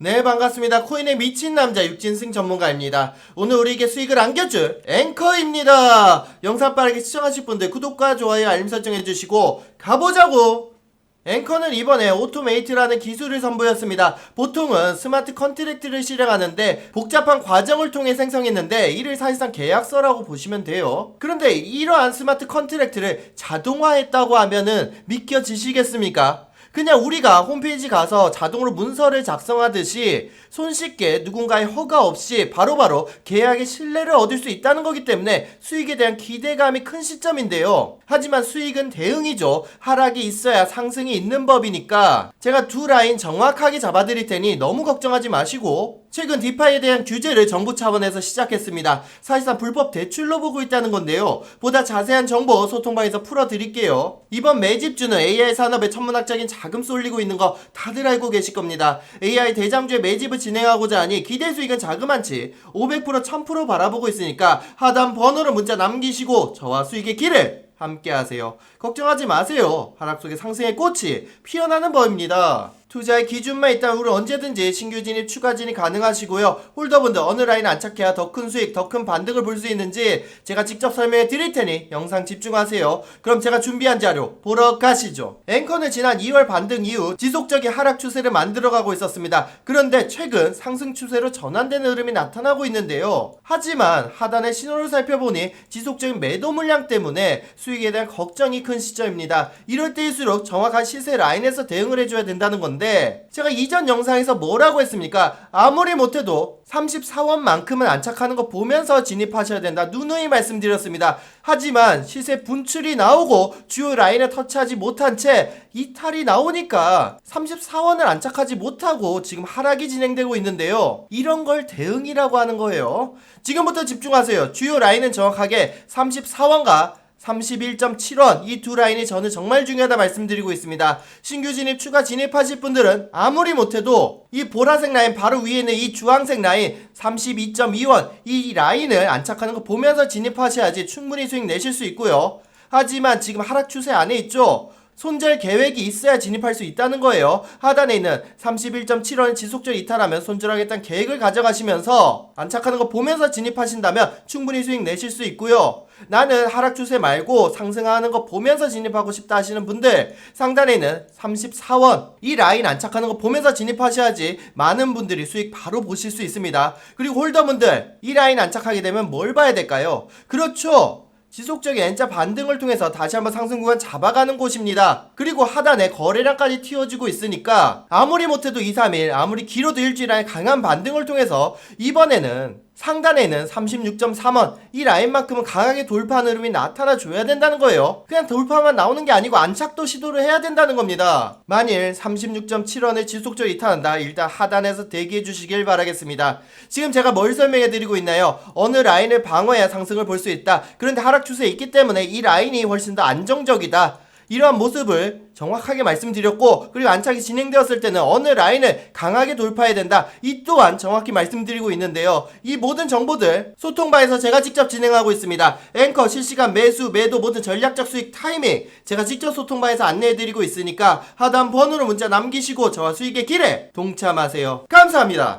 네 반갑습니다 코인의 미친 남자 육진승 전문가입니다 오늘 우리에게 수익을 안겨줄 앵커입니다 영상 빠르게 시청하실 분들 구독과 좋아요 알림 설정 해주시고 가보자고 앵커는 이번에 오토메이트라는 기술을 선보였습니다. 보통은 스마트 컨트랙트를 실행하는데 복잡한 과정을 통해 생성했는데 이를 사실상 계약서라고 보시면 돼요. 그런데 이러한 스마트 컨트랙트를 자동화했다고 하면은 믿겨지시겠습니까? 그냥 우리가 홈페이지 가서 자동으로 문서를 작성하듯이 손쉽게 누군가의 허가 없이 바로 바로 계약의 신뢰를 얻을 수 있다는 거기 때문에 수익에 대한 기대감이 큰 시점인데요. 하지만 수익은 대응이죠. 하락이 있어야 상승이 있는 법이니까 제가 두 라인 정확하게 잡아드릴 테니 너무 걱정하지 마시고 최근 디파이에 대한 규제를 정부 차원에서 시작했습니다. 사실상 불법 대출로 보고 있다는 건데요. 보다 자세한 정보 소통방에서 풀어드릴게요. 이번 매집주는 AI 산업에 천문학적인 자금 쏠리고 있는 거 다들 알고 계실 겁니다. AI 대장주의 매집을 진행하고자 하니 기대 수익은 자그만치 500% 1000% 바라보고 있으니까 하단 번호로 문자 남기시고 저와 수익의 길을 함께 하세요. 걱정하지 마세요. 하락 속에 상승의 꽃이 피어나는 법입니다. 투자의 기준만 있다면 우리 언제든지 신규 진입, 추가 진입 가능하시고요. 홀더분들 어느 라인 안착해야 더 큰 수익, 더 큰 반등을 볼 수 있는지 제가 직접 설명해 드릴 테니 영상 집중하세요. 그럼 제가 준비한 자료 보러 가시죠. 앵커는 지난 2월 반등 이후 지속적인 하락 추세를 만들어가고 있었습니다. 그런데 최근 상승 추세로 전환되는 흐름이 나타나고 있는데요. 하지만 하단의 신호를 살펴보니 지속적인 매도 물량 때문에 수 익에 대한 걱정이 큰 시점입니다. 이럴 때일수록 정확한 시세 라인에서 대응을 해줘야 된다는 건데 제가 이전 영상에서 뭐라고 했습니까? 아무리 못해도 34원만큼은 안착하는 거 보면서 진입하셔야 된다. 누누이 말씀드렸습니다. 하지만 시세 분출이 나오고 주요 라인에 터치하지 못한 채 이탈이 나오니까 34원을 안착하지 못하고 지금 하락이 진행되고 있는데요. 이런 걸 대응이라고 하는 거예요. 지금부터 집중하세요. 주요 라인은 정확하게 34원과 31.7원 이 두 라인이 저는 정말 중요하다 말씀드리고 있습니다. 신규 진입 추가 진입하실 분들은 아무리 못해도 이 보라색 라인 바로 위에 있는 이 주황색 라인 32.2원 이 라인을 안착하는 거 보면서 진입하셔야지 충분히 수익 내실 수 있고요. 하지만 지금 하락 추세 안에 있죠. 손절 계획이 있어야 진입할 수 있다는 거예요. 하단에 있는 31.7원 지속적으로 이탈하면 손절하겠다는 계획을 가져가시면서 안착하는 거 보면서 진입하신다면 충분히 수익 내실 수 있고요. 나는 하락 추세 말고 상승하는 거 보면서 진입하고 싶다 하시는 분들 상단에 있는 34원 이 라인 안착하는 거 보면서 진입하셔야지 많은 분들이 수익 바로 보실 수 있습니다. 그리고 홀더분들 이 라인 안착하게 되면 뭘 봐야 될까요? 그렇죠. 지속적인 N자 반등을 통해서 다시 한번 상승 구간 잡아가는 곳입니다. 그리고 하단에 거래량까지 튀어지고 있으니까 아무리 못해도 2, 3일 아무리 길어도 일주일에 강한 반등을 통해서 이번에는 상단에 있는 36.3원 이 라인만큼은 강하게 돌파하는 흐름이 나타나 줘야 된다는 거예요. 그냥 돌파만 나오는 게 아니고 안착도 시도를 해야 된다는 겁니다. 만일 36.7원을 지속적으로 이탈한다 일단 하단에서 대기해 주시길 바라겠습니다. 지금 제가 뭘 설명해 드리고 있나요? 어느 라인을 방어해야 상승을 볼 수 있다. 그런데 하락 추세에 있기 때문에 이 라인이 훨씬 더 안정적이다. 이러한 모습을 정확하게 말씀드렸고 그리고 안착이 진행되었을 때는 어느 라인을 강하게 돌파해야 된다. 이 또한 정확히 말씀드리고 있는데요. 이 모든 정보들 소통방에서 제가 직접 진행하고 있습니다. 앵커 실시간 매수 매도 모든 전략적 수익 타이밍 제가 직접 소통방에서 안내해드리고 있으니까 하단 번호로 문자 남기시고 저와 수익의 길에 동참하세요. 감사합니다.